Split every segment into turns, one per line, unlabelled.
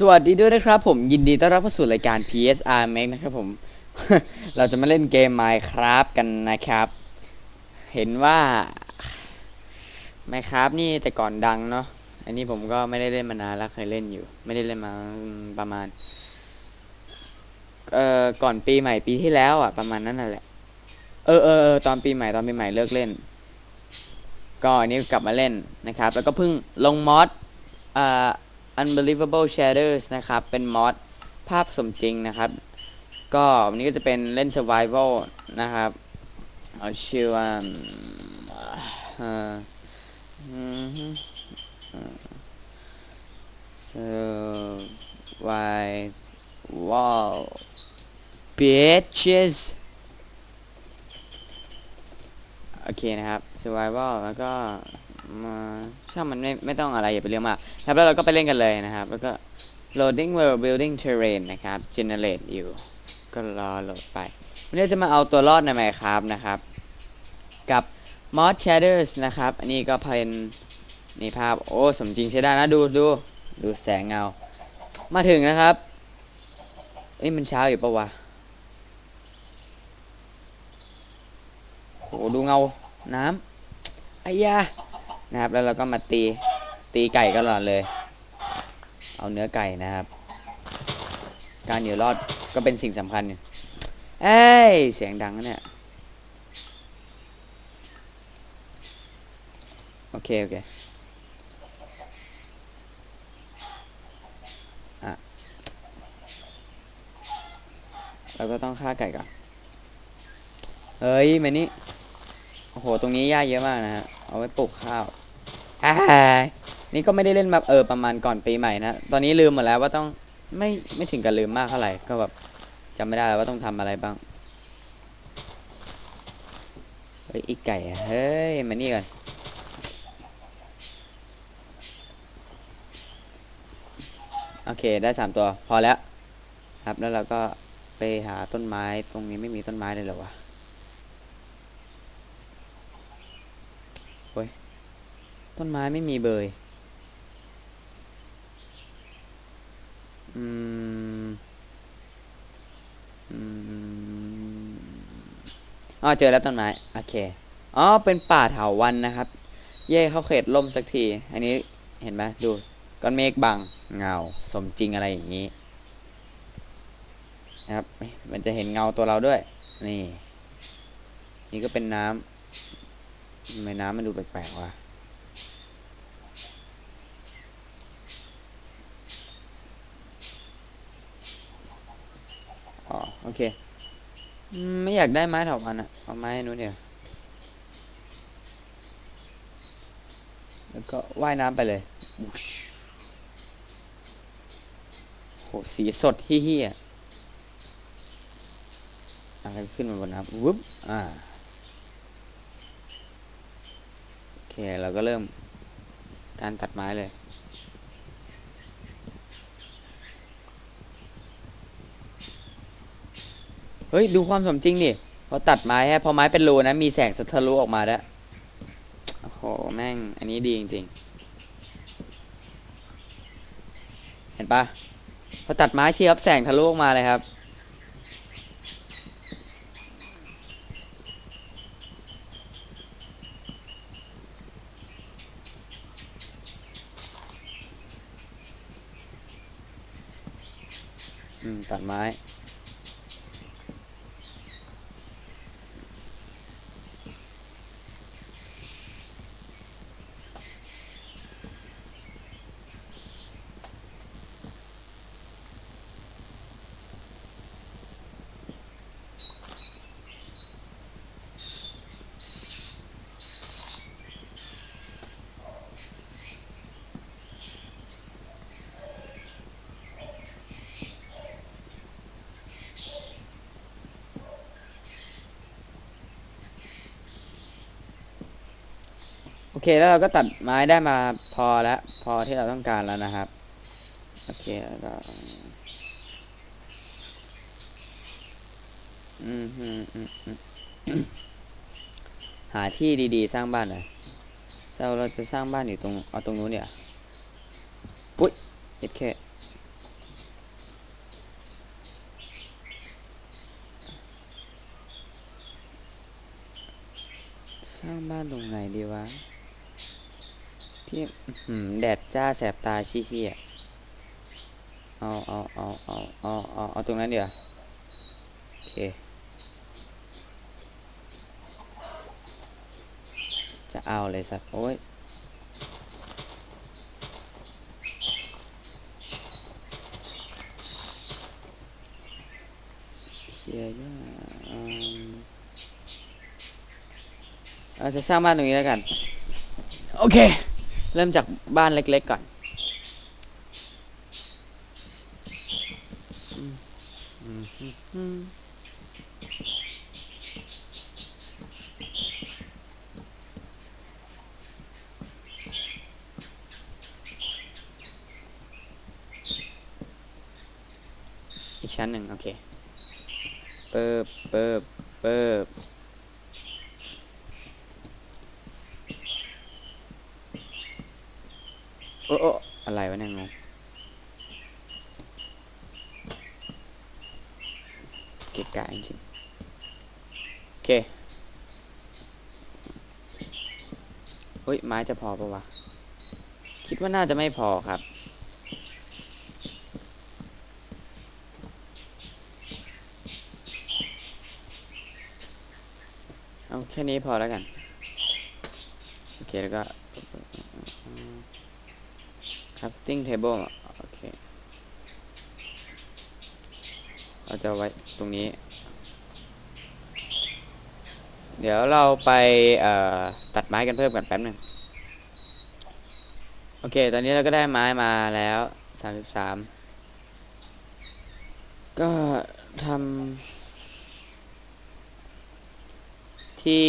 สวัสดีด้วยนะครับผมยินดีต้อนรับเข้าสู่รายการ PSR Max นะครับผม เราจะมาเล่นเกม Minecraft กันนะครับ เห็นว่า Minecraft นี่แต่ก่อนดังเนาะอันนี้ผมก็ไม่ได้เล่นมานานแล้วเคยเล่นอยู่ ไม่ได้เล่นมาประมาณ เอ่อก่อนปีใหม่ปีที่แล้วอะ ประมาณนั้นนั่นแหละเออเออเออตอนปีใหม่ตอนปีใหม่เลิกเล่น ก็อันนี้กลับมาเล่นนะครับ แล้วก็เพิ่งลงมอดอ่า Unbelievable Shaders นะครับ เป็นมอดภาพสมจริงนะครับ ก็วันนี้ก็จะเป็นเล่น Survival นะครับ เอาชื่อว่า เอ่ออืมฮึเอ่อ Survival Bitches โอเคนะครับ Survival แล้วก็มาช่างมันไม่ไม่ต้องอะไรอย่าไปเรื่องมากครับแล้วเราก็ไปเล่นกันเลยนะครับ แล้วก็ loading world building terrain นะครับ generate อยู่ ก็รอโหลดไปวันนี้จะมาเอาตัวรอดใน Minecraft นะครับ กับ mod shaders นะครับ อันนี้ก็เป็นนี่ภาพ โอ้ สมจริงใช้ได้นะ ดูดูดูแสงเงา มาถึงนะครับ นี่มันเช้าอยู่ปะวะโหดูเงา น้ำไอ้ยานะครับ แล้วเราก็มาตี ตีไก่กันก่อนเลย เอาเนื้อไก่นะครับ การอยู่รอดก็เป็นสิ่งสำคัญเนี่ยเอ้ย เสียงดังนะเนี่ย อเค โอเคอะเราก็ต้องฆ่าไก่ก่อน เฮ้ยมานี่ โอ้โห ตรงนี้หญ้าเยอะมากนะฮะ เอาไว้ปลูกข้าวอ่านี่ก็ไม่ได้เล่นแบบเออประมาณก่อนปีใหม่นะ ตอนนี้ลืมหมดแล้วว่าต้องไม่ไม่ถึงกับลืมมากเท่าไหร่ ก็แบบจำไม่ได้แล้วว่าต้องทำอะไรบ้าง เฮ้ยอีกไก่ เฮ้ยมานี่ก่อน โอเคได้สามตัวพอแล้วครับแล้วเราก็ไปหาต้นไม้ตรงนี้ไม่มีต้นไม้เลยเหรอวะต้นไม้ไม่มีเบยอืมอืมอ๋อเจอแล้วต้นไม้ โอเคอ๋อเป็นป่าเถาวันนะครับ เย่เข้าเขตล่มสักที อันนี้เห็นไหมดู ก้อนเมฆบังเงาสมจริงอะไรอย่างนี้นะครับ มันจะเห็นเงาตัวเราด้วย นี่ นี่ก็เป็นน้ำทำไมน้ำมันดูแปลกๆวะอ๋อโอเค ไม่อยากได้ไม้เถาวันอะเอาไม้นู้นเดียวแล้วก็ว่ายน้ำไปเลย โหสีสดเฮี้ยอะไรขึ้นมาบนน้ำวุ๊บอ่าโอเคเราก็เริ่มการตัดไม้เลยเฮ้ย ดูความสมจริงดิพอตัดไม้ฮะพอไม้เป็นรูนะ มีแสงสะทะลุออกมาแล้วโอ้โห แม่ง อันนี้ดีจริง ๆ เห็นปะ พอตัดไม้ทีครับแสงทะลุออกมาเลยครับ อืม ตัดไม้ อเค แล้วเราก็ตัดไม้ได้มาพอแล้ว พอที่เราต้องการแล้วนะครับ โอเค แล้วก็อืมอืมอืมอืมหาที่ดีๆ สร้างบ้านหน่อยเราเราจะสร้างบ้านอยู่ตรงเอาตรงนู้นเนี่ยอุ้ยเอ็ดแค่สร้างบ้านตรงไหนดีวะ ที่หืแดดจ้าแสบตาชี้ๆอะเอาเอาเอาเอาเอาเอาเอาตรงนั้นเดี๋ยวโอเคจะเอาเลยสัตว์โอ้ยเชียร์ย่าเอาจะสร้างบ้านตรงนี้แล้วกัน โอเค เริ่มจากบ้านเล็กๆก่อนอีกชั้นหนึ่งโอเคเปิบเปิบเปิบ โอ้โออะไรวะเนี่ยงงเกะกะจริงโอเค เฮ้ย ไม้จะพอปะวะ คิดว่าน่าจะไม่พอครับเอาแค่นี้พอแล้วกัน โอเค แล้วก็ crafting table โอเค เราจะไว้ตรงนี้ เดี๋ยวเราไปตัดไม้กันเพิ่มกันแป๊บหนึ่งโอเค ตอนนี้เราก็ได้ไม้มาแล้วสามสิบสามก็ทำที่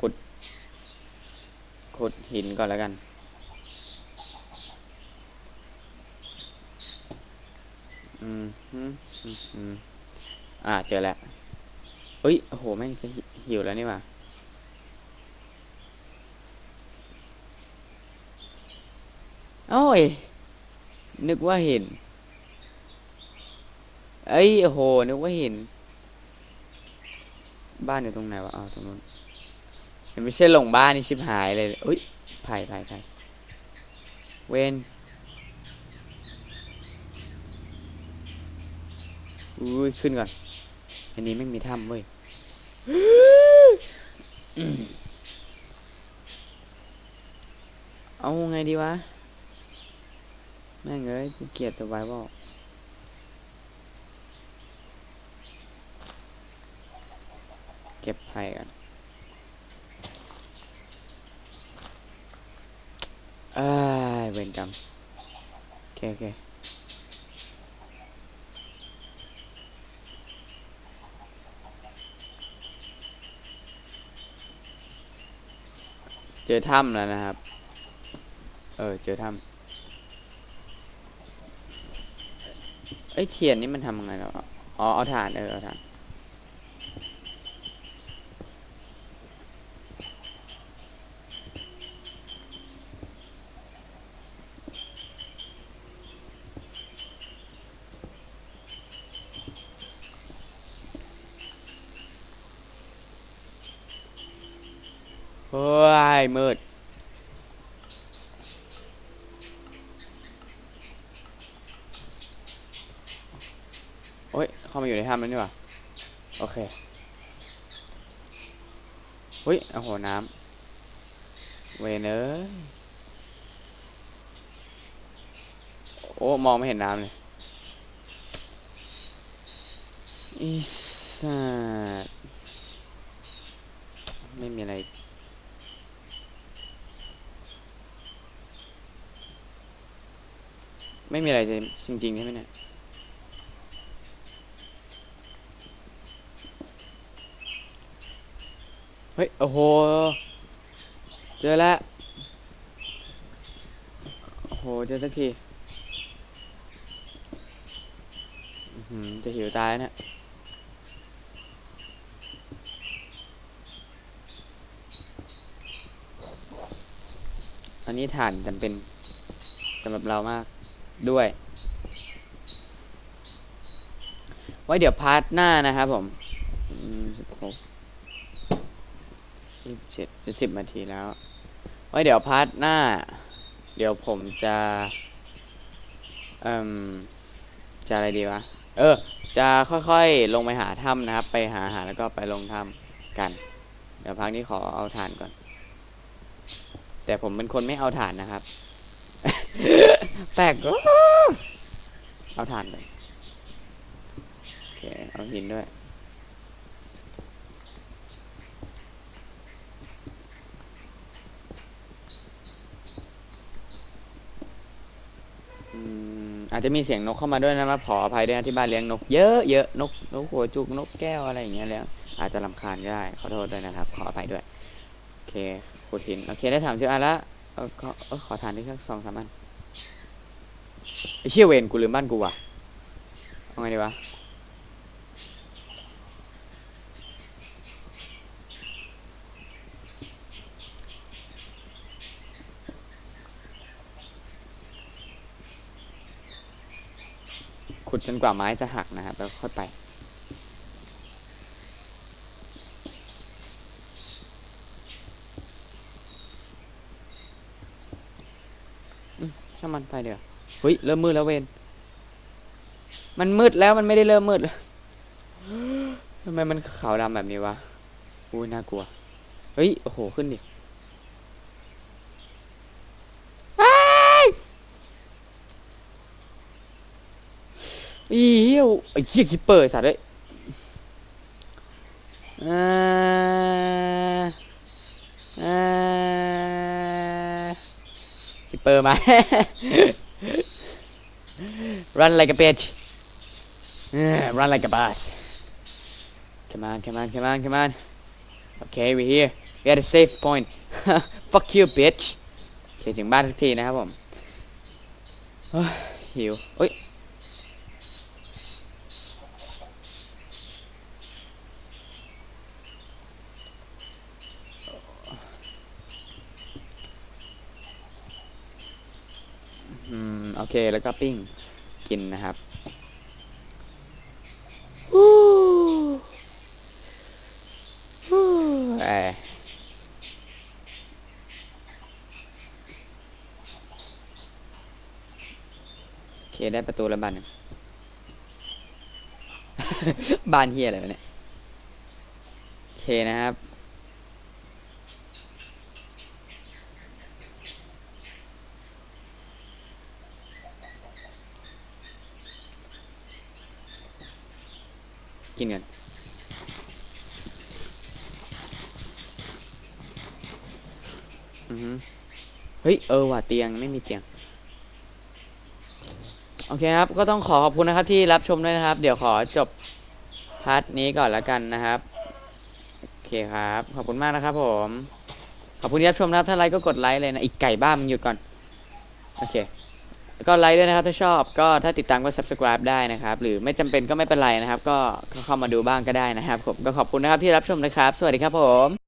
ขุด ขุดหินก่อนแล้วกัน อืมอืมอืมอ่าเจอแล้วเฮ้ยโอ้โหแม่งจะหิวแล้วนี่ว่าโอ้ย นึกว่าเห็น เอ้ยโอ้โห นึกว่าเห็น บ้านอยู่ตรงไหนวะอ้าวตรงนู้นยังไม่ใช่หลงบ้านนี่ชิบหายเลยอุ้ยไผ่ไผ่ไผ่เวน อุ้ยขึ้นก่อน อันนี้ไม่มีถ้ำเว้ยเอาไงดีวะ แม่งเอ้ยเกียดสบายบอกเก็บไผ่กันเอ้ยเวรกรรมโอเคโอเค เจอถ้ำแล้วนะครับ เออ เจอถ้ำเอ้ยเทียนนี่มันทำยังไงแล้วะอ๋อ เอาถ่าน เออ เอาถ่าน ฮ้ยมืดโอ้ย เข้ามาอยู่ในถ้ำแล้วนี่หว่าโอเคเฮ้ย โอ้โห น้ำ เวนเอ้ยโอ้ มองไม่เห็นน้ำเลยอีสัตว์ไม่มีอะไร ไม่มีอะไรจริงๆใช่ไหมเนี่ยเฮ้ย โอ้โห เจอแล้ว โอ้โห เจอสักทีอื้อหือจะหิวตายเนี่ยอันนี้ฐานจำเป็นสำหรับเรามาก ด้วย ไว้เดี๋ยวพาร์ทหน้านะครับผมสิบหกยี่สิบเจ็ดจะสิบนาทีแล้ว ไว้เดี๋ยวพาร์ทหน้า เดี๋ยวผมจะเอ่มจะอะไรดีวะ เออ จะค่อยๆ ลงไปหาถ้ำนะครับ ไปหาอาหารแล้วก็ไปลงถ้ำกัน เดี๋ยวพักนี้ขอเอาฐานก่อน แต่ผมเป็นคนไม่เอาฐานนะครับ แปลกก็เอาฐานไปโอเค เอาหินด้วย อืม อาจจะมีเสียงนกเข้ามาด้วยนะมาขออภัยด้วยนะที่บ้านเลี้ยงนกเยอะเยอะนกนกหัวจุกนกแก้วอะไรอย่างเงี้ยแล้ว อาจจะลำคาญก็ได้ ขอโทษด้วยนะครับ ขออภัยด้วย โอเคขุดหิน โอเค ได้ถามชื่ออันละเออขอเออขอทานได้แค่สองสามอัน ไอเชี่ยเวนกูลืมบ้านกูว่ะเอาไงดีวะขุดจนกว่าไม้จะหักนะครับ แล้วค่อยไป ช่างมันไปเดี๋ยว เฮ้ยเริ่มมืดแล้วเวนมันมืดแล้วมันไม่ได้เริ่มมืดทำไมมันขาวดำแบบนี้วะอุ้ยน่ากลัว เฮ้ย โอ้โห ขึ้นดิอีเหี้ยวไอ้เหี้ยคิปเปอร์สัตว์เอ้ยอ่าอ่าคิปเปอร์มา run like a bitch Yeah, run like a boss come on come on come on come on okay we're here we at a safe point fuck you bitch โอเคถึงบ้านสักทีนะครับผมเฮ้ยหิวเอ้ย อืม โอเค แล้วก็ปิ้ง กินนะครับเอ้ยโอเคได้ประตูแล้วบานหนึ่งบ้านเฮียอะไรวะเนี่ย โอเคนะครับ กินกันอือฮึเฮ้ย เออว่ะเตียงไม่มีเตียง โอเคครับ ก็ต้องขอขอบคุณนะครับที่รับชมด้วยนะครับ เดี๋ยวขอจบพาร์ทนี้ก่อนแล้วกันนะครับ โอเคครับ ขอบคุณมากนะครับผม ขอบคุณที่รับชมนะครับ ถ้าไลค์ก็กดไลค์เลยนะ อีกไก่บ้ามึงหยุดก่อน โอเค ก็ไลค์ด้วยนะครับถ้าชอบก็ถ้าติดตามก็ subscribe ได้นะครับ หรือไม่จำเป็นก็ไม่เป็นไรนะครับ ก็ก็เข้ามาดูบ้างก็ได้นะครับผมก็ขอบคุณนะครับที่รับชมนะครับ สวัสดีครับผม